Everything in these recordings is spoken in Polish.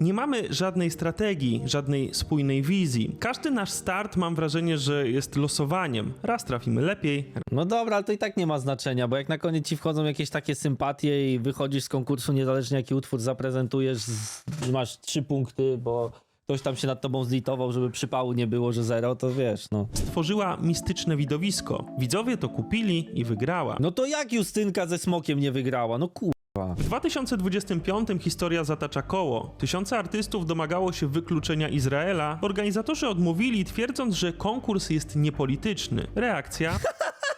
Nie mamy żadnej strategii, żadnej spójnej wizji. Każdy nasz start mam wrażenie, że jest losowaniem. Raz trafimy lepiej, No dobra, ale to i tak nie ma znaczenia, bo jak na koniec ci wchodzą jakieś takie sympatie i wychodzisz z konkursu, niezależnie jaki utwór zaprezentujesz, z, masz trzy punkty, bo ktoś tam się nad tobą zlitował, żeby przypału nie było, że zero, to wiesz, no. stworzyła mistyczne widowisko. Widzowie to kupili i wygrała. No to jak Justynka ze Smokiem nie wygrała? No kurwa. W 2025 historia zatacza koło. Tysiące artystów domagało się wykluczenia Izraela. Organizatorzy odmówili, twierdząc, że konkurs jest niepolityczny. Reakcja?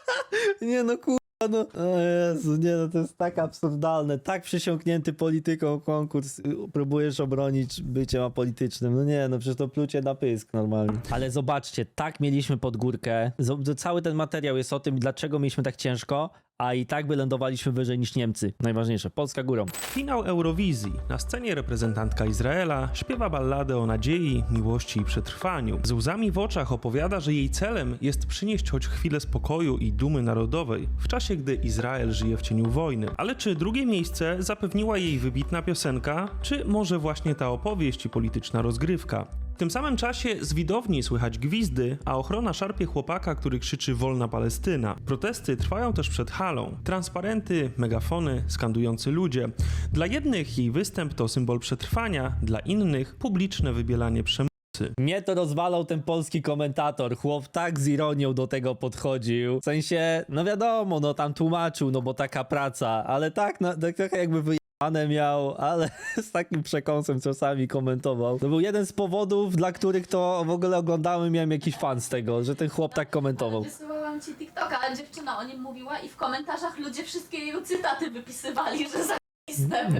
Nie no kurwa, no. O Jezu, nie no, to jest tak absurdalne, tak przysiągnięty polityką konkurs, y, próbujesz obronić byciem apolitycznym. No nie, no przecież to plucie na pysk normalnie. Ale zobaczcie, tak mieliśmy pod górkę, cały ten materiał jest o tym, dlaczego mieliśmy tak ciężko, a i tak wylądowaliśmy wyżej niż Niemcy. Najważniejsze, Polska górą. Finał Eurowizji. Na scenie reprezentantka Izraela śpiewa balladę o nadziei, miłości i przetrwaniu. Z łzami w oczach opowiada, że jej celem jest przynieść choć chwilę spokoju i dumy narodowej w czasie, gdy Izrael żyje w cieniu wojny. Ale czy drugie miejsce zapewniła jej wybitna piosenka, czy może właśnie ta opowieść i polityczna rozgrywka? Tym samym czasie z widowni słychać gwizdy, a ochrona szarpie chłopaka, który krzyczy Wolna Palestyna. Protesty trwają też przed halą. Transparenty, megafony, skandujący ludzie. Dla jednych jej występ to symbol przetrwania, dla innych publiczne wybielanie przemocy. Mnie to rozwalał ten polski komentator. Chłop tak z ironią do tego podchodził. W sensie, no wiadomo, no tam tłumaczył, no bo taka praca, ale tak, no, tak trochę jakby wyjebane miał, ale z takim przekąsem czasami komentował. To był jeden z powodów, dla których to w ogóle oglądałem, miałem jakiś fan z tego, że ten chłop tak komentował. Wysyłałam ci TikToka, a dziewczyna o nim mówiła i w komentarzach ludzie wszystkie jej cytaty wypisywali, że zajebiste.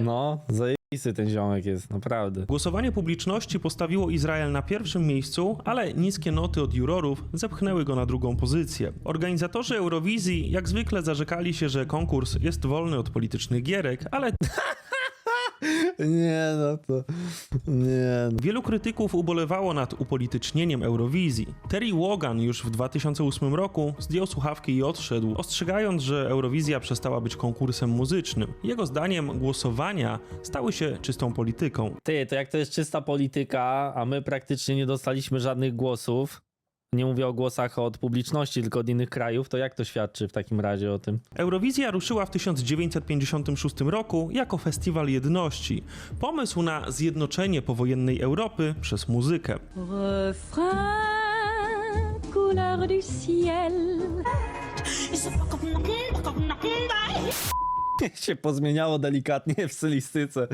No, zajebisty ten ziomek jest, naprawdę. Głosowanie publiczności postawiło Izrael na pierwszym miejscu, ale niskie noty od jurorów zepchnęły go na drugą pozycję. Organizatorzy Eurowizji jak zwykle zarzekali się, że konkurs jest wolny od politycznych gierek, ale Nie no to, nie no. Wielu krytyków ubolewało nad upolitycznieniem Eurowizji. Terry Wogan już w 2008 roku zdjął słuchawki i odszedł, ostrzegając, że Eurowizja przestała być konkursem muzycznym. Jego zdaniem głosowania stały się czystą polityką. Ty, to jak to jest czysta polityka, a my praktycznie nie dostaliśmy żadnych głosów, nie mówię o głosach od publiczności, tylko od innych krajów, to jak to świadczy w takim razie o tym? Eurowizja ruszyła w 1956 roku jako festiwal jedności. Pomysł na zjednoczenie powojennej Europy przez muzykę. Refrain, couleur du ciel. się pozmieniało delikatnie w stylistyce.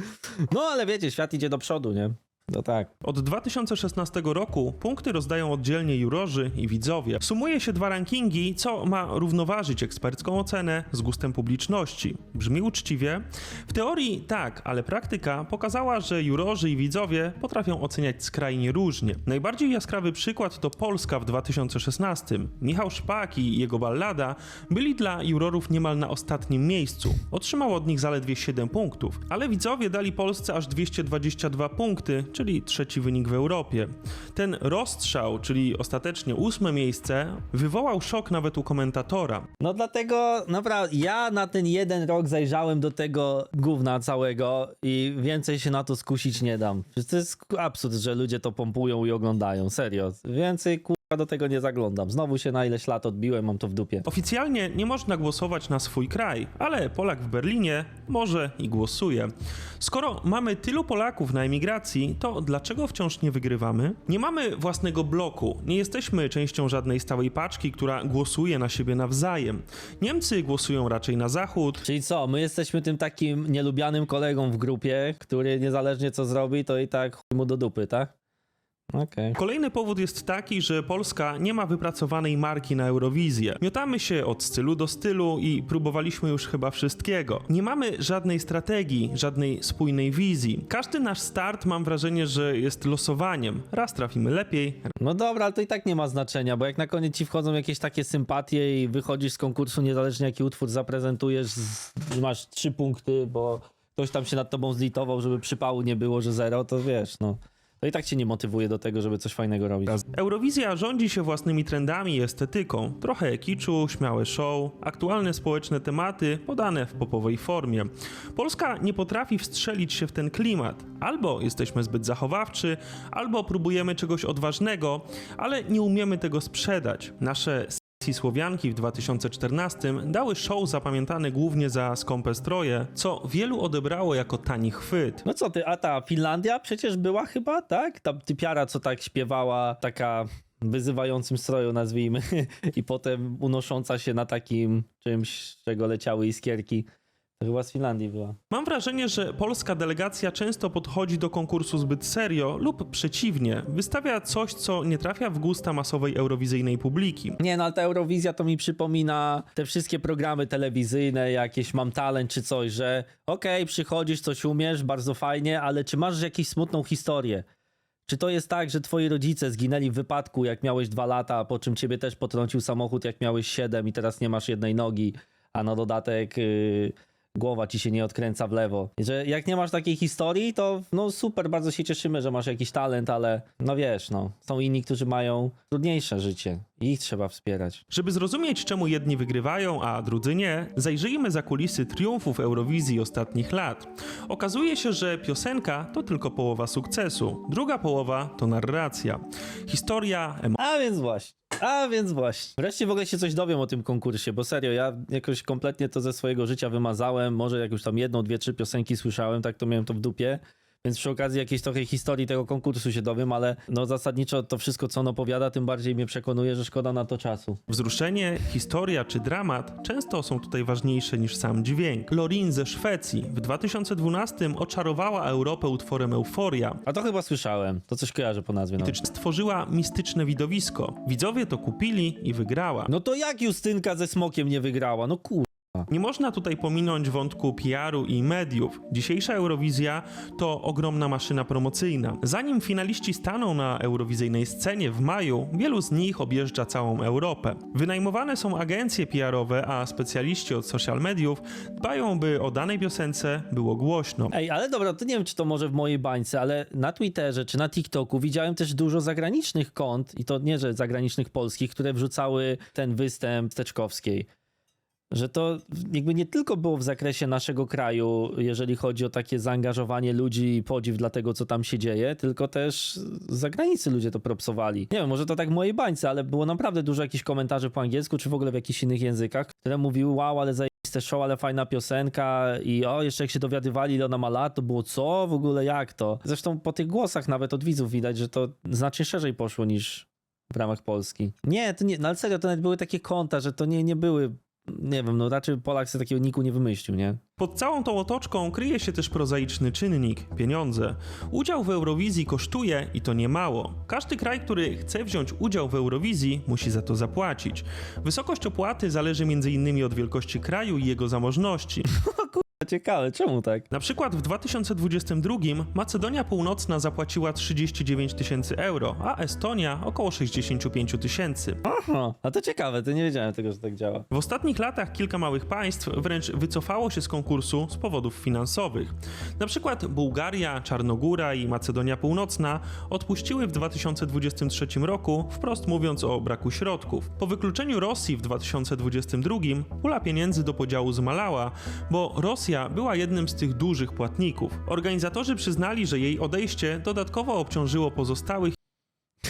No ale wiecie, świat idzie do przodu, nie? No tak. Od 2016 roku punkty rozdają oddzielnie jurorzy i widzowie. Sumuje się dwa rankingi, co ma równoważyć ekspercką ocenę z gustem publiczności. Brzmi uczciwie? W teorii tak, ale praktyka pokazała, że jurorzy i widzowie potrafią oceniać skrajnie różnie. Najbardziej jaskrawy przykład to Polska w 2016. Michał Szpak i jego ballada byli dla jurorów niemal na ostatnim miejscu. Otrzymał od nich zaledwie 7 punktów, ale widzowie dali Polsce aż 222 punkty, czyli trzeci wynik w Europie. Ten rozstrzał, czyli ostatecznie ósme miejsce, wywołał szok nawet u komentatora. No dlatego naprawdę ja na ten jeden rok zajrzałem do tego gówna całego i więcej się na to skusić nie dam. To jest absurd, że ludzie to pompują i oglądają. Serio. Więcej kurwa do tego nie zaglądam. Znowu się na ileś lat odbiłem, mam to w dupie. Oficjalnie nie można głosować na swój kraj, ale Polak w Berlinie może i głosuje. Skoro mamy tylu Polaków na emigracji, to dlaczego wciąż nie wygrywamy? Nie mamy własnego bloku, nie jesteśmy częścią żadnej stałej paczki, która głosuje na siebie nawzajem. Niemcy głosują raczej na zachód, Czyli co, my jesteśmy tym takim nielubianym kolegą w grupie, który niezależnie co zrobi, to i tak chuj mu do dupy, tak? Okej. Kolejny powód jest taki, że Polska nie ma wypracowanej marki na Eurowizję. Miotamy się od stylu do stylu i próbowaliśmy już chyba wszystkiego. Nie mamy żadnej strategii, żadnej spójnej wizji. Każdy nasz start mam wrażenie, że jest losowaniem. Raz trafimy lepiej, No dobra, ale to i tak nie ma znaczenia, bo jak na koniec ci wchodzą jakieś takie sympatie i wychodzisz z konkursu, niezależnie jaki utwór zaprezentujesz, masz trzy punkty, bo ktoś tam się nad tobą zlitował, żeby przypału nie było, że zero, to wiesz, no. To i tak cię nie motywuje do tego, żeby coś fajnego robić. Eurowizja rządzi się własnymi trendami i estetyką. Trochę kiczu, śmiałe show, aktualne społeczne tematy podane w popowej formie. Polska nie potrafi wstrzelić się w ten klimat. Albo jesteśmy zbyt zachowawczy, albo próbujemy czegoś odważnego, ale nie umiemy tego sprzedać. Nasze Słowianki w 2014 dały show zapamiętane głównie za skąpe stroje, co wielu odebrało jako tani chwyt. No co ty, a ta Finlandia przecież była chyba, tak? Ta typiara, co tak śpiewała, taka wyzywającym stroju, nazwijmy, i potem unosząca się na takim czymś, z czego leciały iskierki. To chyba z Finlandii była. Mam wrażenie, że polska delegacja często podchodzi do konkursu zbyt serio lub przeciwnie, wystawia coś, co nie trafia w gusta masowej eurowizyjnej publiki. Nie, no ale ta Eurowizja to mi przypomina te wszystkie programy telewizyjne, jakieś Mam Talent czy coś, że okej, przychodzisz, coś umiesz, bardzo fajnie, ale czy masz jakąś smutną historię? Czy to jest tak, że twoi rodzice zginęli w wypadku, jak miałeś dwa lata, po czym ciebie też potrącił samochód, jak miałeś siedem i teraz nie masz jednej nogi, a na dodatek yy, głowa ci się nie odkręca w lewo. I Że jak nie masz takiej historii, to no super, bardzo się cieszymy, że masz jakiś talent, ale no wiesz, no, są inni, którzy mają trudniejsze życie i ich trzeba wspierać. Żeby zrozumieć, czemu jedni wygrywają, a drudzy nie, zajrzyjmy za kulisy triumfów Eurowizji ostatnich lat. Okazuje się, że piosenka to tylko połowa sukcesu, druga połowa to narracja. Historia, A więc właśnie. A więc właśnie. Wreszcie w ogóle się coś dowiem o tym konkursie, bo serio, ja jakoś kompletnie to ze swojego życia wymazałem. Może jak już tam jedną, dwie, trzy piosenki słyszałem, tak to miałem to w dupie. Więc przy okazji jakiejś trochę historii tego konkursu się dowiem, ale no zasadniczo to wszystko, co on opowiada, tym bardziej mnie przekonuje, że szkoda na to czasu. Wzruszenie, historia czy dramat często są tutaj ważniejsze niż sam dźwięk. Lorin ze Szwecji w 2012 oczarowała Europę utworem Euforia. A to chyba słyszałem. To coś kojarzę po nazwie. Nawet. Mitycz- Stworzyła mistyczne widowisko. Widzowie to kupili i wygrała. No to jak Justynka ze Smokiem nie wygrała? No kur... Nie można tutaj pominąć wątku PR-u i mediów. Dzisiejsza Eurowizja to ogromna maszyna promocyjna. Zanim finaliści staną na eurowizyjnej scenie w maju, wielu z nich objeżdża całą Europę. Wynajmowane są agencje PR-owe, a specjaliści od social mediów dbają, by o danej piosence było głośno. Ej, ale dobra, to nie wiem, czy to może w mojej bańce, ale na Twitterze czy na TikToku widziałem też dużo zagranicznych kont, i to nie, że zagranicznych polskich, które wrzucały ten występ Teczkowskiej. Że to jakby nie tylko było w zakresie naszego kraju, jeżeli chodzi o takie zaangażowanie ludzi i podziw dla tego, co tam się dzieje, tylko też z zagranicy ludzie to propsowali. Nie wiem, może to tak w mojej bańce, ale było naprawdę dużo jakichś komentarzy po angielsku, czy w ogóle w jakichś innych językach, które mówiły, wow, ale zajebiste show, ale fajna piosenka i o, jeszcze jak się dowiadywali, ile ona ma lat, to było co? W ogóle jak to? Zresztą po tych głosach nawet od widzów widać, że to znacznie szerzej poszło niż w ramach Polski. Nie, to nie, no ale serio, to nawet były takie konta, że to nie, nie były, nie wiem, no raczej Polak sobie takiego niku nie wymyślił, nie? Pod całą tą otoczką kryje się też prozaiczny czynnik pieniądze. Udział w Eurowizji kosztuje i to nie mało. Każdy kraj, który chce wziąć udział w Eurowizji, musi za to zapłacić. Wysokość opłaty zależy m.in. od wielkości kraju i jego zamożności. Ciekawe, czemu tak? Na przykład w 2022 Macedonia Północna zapłaciła 39 tysięcy euro, a Estonia około 65 tysięcy. Aha, a to ciekawe, to nie wiedziałem tego, że tak działa. W ostatnich latach kilka małych państw wręcz wycofało się z konkursu z powodów finansowych. Na przykład Bułgaria, Czarnogóra i Macedonia Północna odpuściły w 2023 roku, wprost mówiąc o braku środków. Po wykluczeniu Rosji w 2022 pula pieniędzy do podziału zmalała, bo Rosja była jednym z tych dużych płatników. Organizatorzy przyznali, że jej odejście dodatkowo obciążyło pozostałych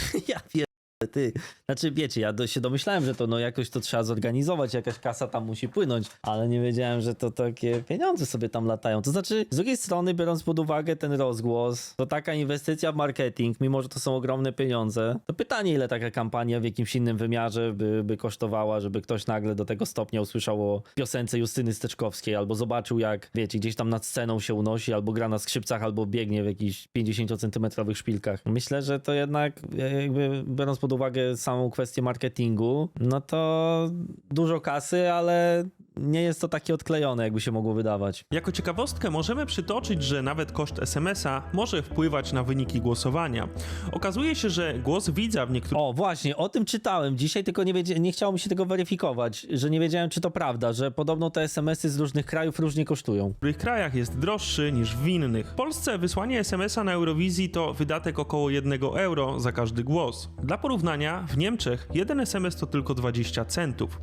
ja pierdolę, ty. Znaczy, wiecie, ja do, się domyślałem, że to no jakoś to trzeba zorganizować, jakaś kasa tam musi płynąć, ale nie wiedziałem, że to takie pieniądze sobie tam latają. To znaczy, z drugiej strony, biorąc pod uwagę ten rozgłos, to taka inwestycja w marketing, mimo że to są ogromne pieniądze, to pytanie, ile taka kampania w jakimś innym wymiarze by, by kosztowała, żeby ktoś nagle do tego stopnia usłyszał o piosence Justyny Steczkowskiej, albo zobaczył, jak, wiecie, gdzieś tam nad sceną się unosi, albo gra na skrzypcach, albo biegnie w jakichś 50-centymetrowych szpilkach. Myślę, że to jednak, jakby biorąc pod pod uwagę samą kwestię marketingu, no to dużo kasy, ale nie jest to takie odklejone, jakby się mogło wydawać. Jako ciekawostkę możemy przytoczyć, że nawet koszt SMS-a może wpływać na wyniki głosowania. Okazuje się, że głos widza w niektórych O, właśnie, o tym czytałem dzisiaj, tylko nie, wiedzia- nie chciało mi się tego weryfikować, że nie wiedziałem, czy to prawda, że podobno te SMS-y z różnych krajów różnie kosztują. niektórych krajach jest droższy niż w innych. W Polsce wysłanie SMS-a na Eurowizji to wydatek około 1 euro za każdy głos. Dla porównania, w Niemczech jeden SMS to tylko 20 centów.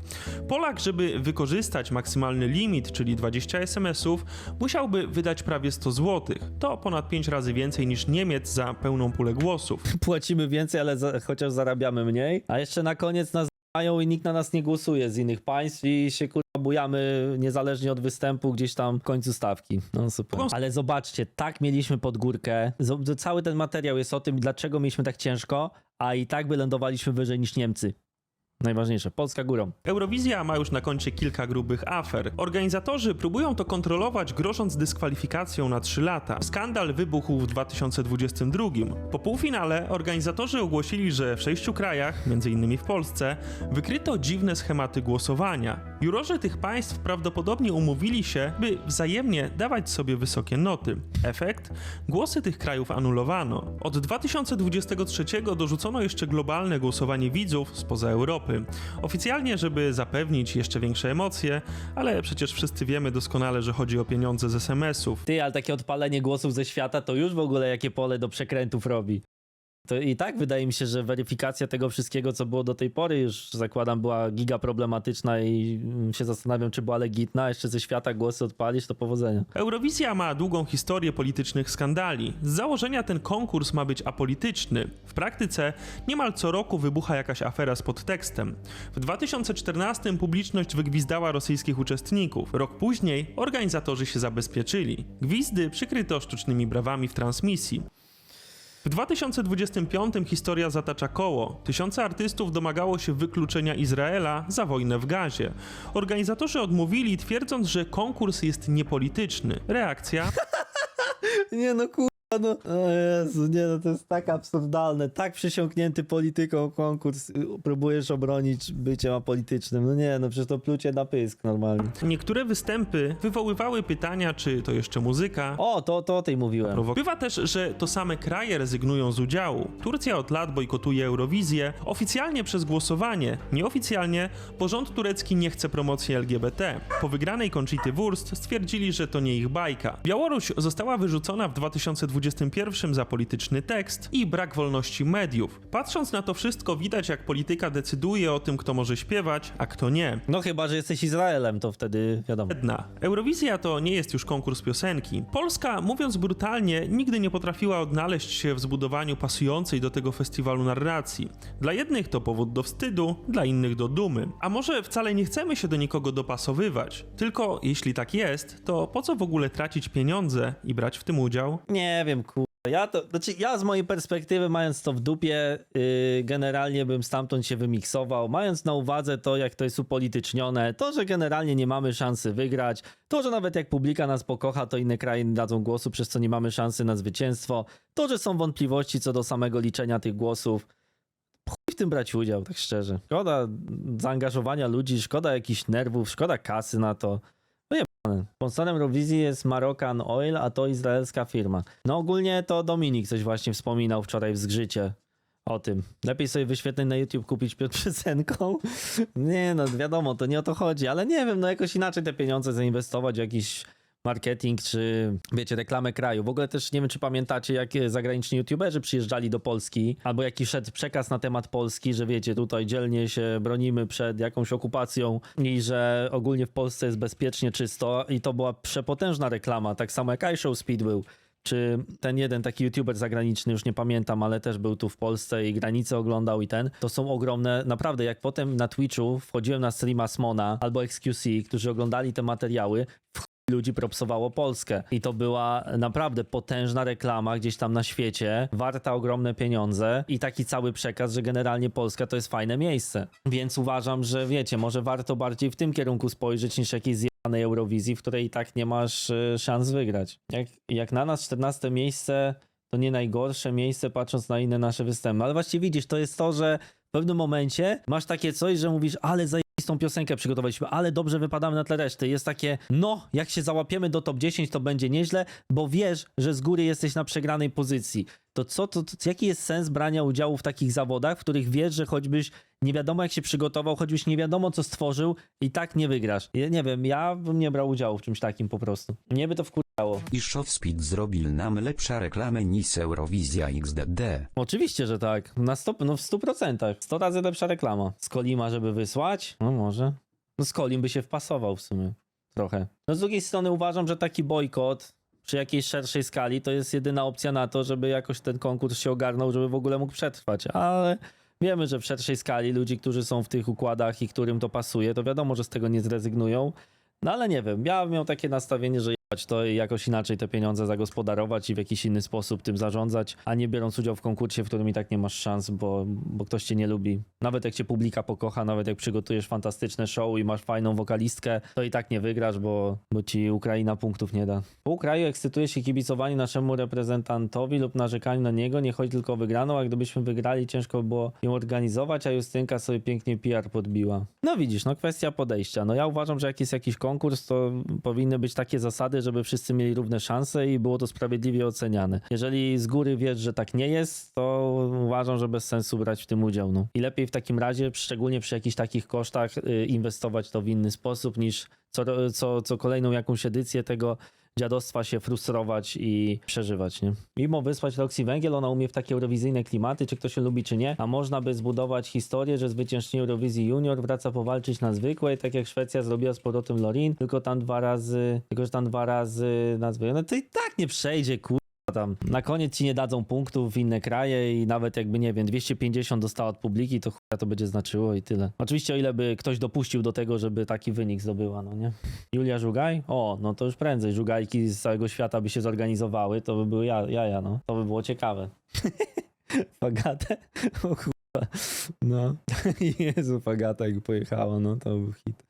Polak, żeby wykorzystać maksymalny limit, czyli 20 SMS-ów, musiałby wydać prawie 100 zł. To ponad 5 razy więcej niż Niemiec za pełną pulę głosów. Płacimy więcej, ale za, chociaż zarabiamy mniej. A jeszcze na koniec nas mają i nikt na nas nie głosuje z innych państw i się bujamy niezależnie od występu gdzieś tam w końcu stawki. No super. Ale zobaczcie, tak mieliśmy pod górkę. Cały ten materiał jest o tym, dlaczego mieliśmy tak ciężko, a i tak wylądowaliśmy wyżej niż Niemcy. Najważniejsze, Polska górą. Eurowizja ma już na koncie kilka grubych afer. Organizatorzy próbują to kontrolować, grożąc dyskwalifikacją na 3 lata. Skandal wybuchł w 2022. Po półfinale organizatorzy ogłosili, że w sześciu krajach, m.in. w Polsce, wykryto dziwne schematy głosowania. Jurorzy tych państw prawdopodobnie umówili się, by wzajemnie dawać sobie wysokie noty. Efekt? Głosy tych krajów anulowano. Od 2023 dorzucono jeszcze globalne głosowanie widzów spoza Europy. Oficjalnie, żeby zapewnić jeszcze większe emocje, ale przecież wszyscy wiemy doskonale, że chodzi o pieniądze z SMS-ów. Ty, ale takie odpalenie głosów ze świata to już w ogóle jakie pole do przekrętów robi. To i tak wydaje mi się, że weryfikacja tego wszystkiego, co było do tej pory, już zakładam, była giga problematyczna i mm, się zastanawiam, czy była legitna. Jeszcze ze świata głosy odpalisz, to powodzenia. Eurowizja ma długą historię politycznych skandali. Z założenia ten konkurs ma być apolityczny. W praktyce niemal co roku wybucha jakaś afera z podtekstem. W 2014 publiczność wygwizdała rosyjskich uczestników. Rok później organizatorzy się zabezpieczyli. Gwizdy przykryto sztucznymi brawami w transmisji. W 2025 historia zatacza koło. Tysiące artystów domagało się wykluczenia Izraela za wojnę w Gazie. Organizatorzy odmówili, twierdząc, że konkurs jest niepolityczny. Reakcja? Nie no kurwa, no. O Jezu, nie no, to jest tak absurdalne, tak przesiąknięty polityką konkurs. y, Próbujesz obronić byciem apolitycznym. No nie no, przecież to plucie na pysk normalnie. Niektóre występy wywoływały pytania, czy to jeszcze muzyka. O, to, to o tej mówiłem. Bywa też, że to same kraje rezygnują z udziału. Turcja od lat bojkotuje Eurowizję, oficjalnie przez głosowanie, nieoficjalnie, bo rząd turecki nie chce promocji LGBT. Po wygranej Conchity Wurst stwierdzili, że to nie ich bajka. Białoruś została wyrzucona w 2021 za polityczny tekst i brak wolności mediów. Patrząc na to wszystko, widać jak polityka decyduje o tym, kto może śpiewać, a kto nie. No chyba, że jesteś Izraelem, to wtedy wiadomo. Jedna. Eurowizja to nie jest już konkurs piosenki. Polska, mówiąc brutalnie, nigdy nie potrafiła odnaleźć się w zbudowaniu pasującej do tego festiwalu narracji. Dla jednych to powód do wstydu, dla innych do dumy. A może wcale nie chcemy się do nikogo dopasowywać? Tylko jeśli tak jest, to po co w ogóle tracić pieniądze i brać w tym udział? Nie wiem, kur... Ja to, znaczy ja z mojej perspektywy, mając to w dupie, yy, generalnie bym stamtąd się wymiksował, mając na uwadze to, jak to jest upolitycznione, to, że generalnie nie mamy szansy wygrać, to, że nawet jak publika nas pokocha, to inne kraje nie dadzą głosu, przez co nie mamy szansy na zwycięstwo, to, że są wątpliwości co do samego liczenia tych głosów, chuj w tym brać udział, tak szczerze. Szkoda zaangażowania ludzi, szkoda jakichś nerwów, szkoda kasy na to. Sponsorem Eurowizji jest Marocan Oil, a to izraelska firma. No ogólnie to Dominik coś właśnie wspominał wczoraj w zgrzycie o tym. Lepiej sobie wyświetleń na YouTube kupić przed piosenką. Nie no, wiadomo, to nie o to chodzi, ale nie wiem, no jakoś inaczej te pieniądze zainwestować w jakiś marketing, czy wiecie, reklamę kraju. W ogóle też nie wiem, czy pamiętacie, jak zagraniczni youtuberzy przyjeżdżali do Polski, albo jaki szedł przekaz na temat Polski, że wiecie, tutaj dzielnie się bronimy przed jakąś okupacją i że ogólnie w Polsce jest bezpiecznie, czysto i to była przepotężna reklama, tak samo jak iShow Speed był. Czy ten jeden taki youtuber zagraniczny, już nie pamiętam, ale też był tu w Polsce i granice oglądał i ten, to są ogromne, naprawdę jak potem na Twitchu wchodziłem na streama Smona albo XQC, którzy oglądali te materiały, ludzi propsowało Polskę. I to była naprawdę potężna reklama gdzieś tam na świecie, warta ogromne pieniądze i taki cały przekaz, że generalnie Polska to jest fajne miejsce. Więc uważam, że wiecie, może warto bardziej w tym kierunku spojrzeć niż jakiejś zjebanej Eurowizji, w której i tak nie masz y, szans wygrać. Jak, jak na nas 14 miejsce, to nie najgorsze miejsce patrząc na inne nasze występy. Ale właśnie widzisz, to jest to, że w pewnym momencie masz takie coś, że mówisz, ale zajebistą piosenkę przygotowaliśmy, ale dobrze wypadamy na tle reszty. Jest takie, no, jak się załapiemy do top 10, to będzie nieźle, bo wiesz, że z góry jesteś na przegranej pozycji. To co, to, to jaki jest sens brania udziału w takich zawodach, w których wiesz, że choćbyś nie wiadomo jak się przygotował, choćbyś nie wiadomo co stworzył i tak nie wygrasz. Ja, nie wiem, ja bym nie brał udziału w czymś takim po prostu. Mnie by to wkurzało. I Speed zrobił nam lepsza reklamę niż Eurowizja XDD. Oczywiście, że tak. Na 100, no w 100%. 100 razy lepsza reklama. Z Kolima, żeby wysłać? No może. No z Kolim by się wpasował w sumie. Trochę. No z drugiej strony uważam, że taki bojkot przy jakiejś szerszej skali to jest jedyna opcja na to, żeby jakoś ten konkurs się ogarnął, żeby w ogóle mógł przetrwać. Ale wiemy, że w szerszej skali ludzi, którzy są w tych układach i którym to pasuje, to wiadomo, że z tego nie zrezygnują. No ale nie wiem, ja miał takie nastawienie, że to i jakoś inaczej te pieniądze zagospodarować i w jakiś inny sposób tym zarządzać, a nie biorąc udział w konkursie, w którym i tak nie masz szans, bo, bo ktoś cię nie lubi. Nawet jak cię publika pokocha, nawet jak przygotujesz fantastyczne show i masz fajną wokalistkę, to i tak nie wygrasz, bo, bo ci Ukraina punktów nie da. Pół kraju ekscytuje się kibicowanie naszemu reprezentantowi lub narzekaniu na niego, nie chodzi tylko o wygraną, a gdybyśmy wygrali, ciężko by było ją organizować, a Justynka sobie pięknie PR podbiła. No widzisz, no kwestia podejścia. No ja uważam, że jak jest jakiś konkurs, to powinny być takie zasady, żeby wszyscy mieli równe szanse i było to sprawiedliwie oceniane. Jeżeli z góry wiesz, że tak nie jest, to uważam, że bez sensu brać w tym udział. No. I lepiej w takim razie, szczególnie przy jakichś takich kosztach, y, inwestować to w inny sposób niż co, co, co kolejną jakąś edycję tego dziadostwa się frustrować i przeżywać, nie? Mimo wysłać Roxy Węgiel, ona umie w takie eurowizyjne klimaty, czy ktoś się lubi, czy nie, a można by zbudować historię, że zwyciężczyni Eurowizji Junior wraca powalczyć na zwykłej, tak jak Szwecja zrobiła z powrotem Lorin, tylko tam dwa razy, tylko że tam dwa razy na zwykłej. No to i tak nie przejdzie, kur tam. Na koniec ci nie dadzą punktów w inne kraje i nawet jakby, nie wiem, 250 dostała od publiki, to chuja to będzie znaczyło i tyle. Oczywiście o ile by ktoś dopuścił do tego, żeby taki wynik zdobyła, no nie? Julia Żugaj? O, no to już prędzej. Żugajki z całego świata by się zorganizowały, to by były ja, jaja, no. To by było ciekawe. Fagatę? O kurwa. No. Jezu, Fagata jak pojechała, no to był hit.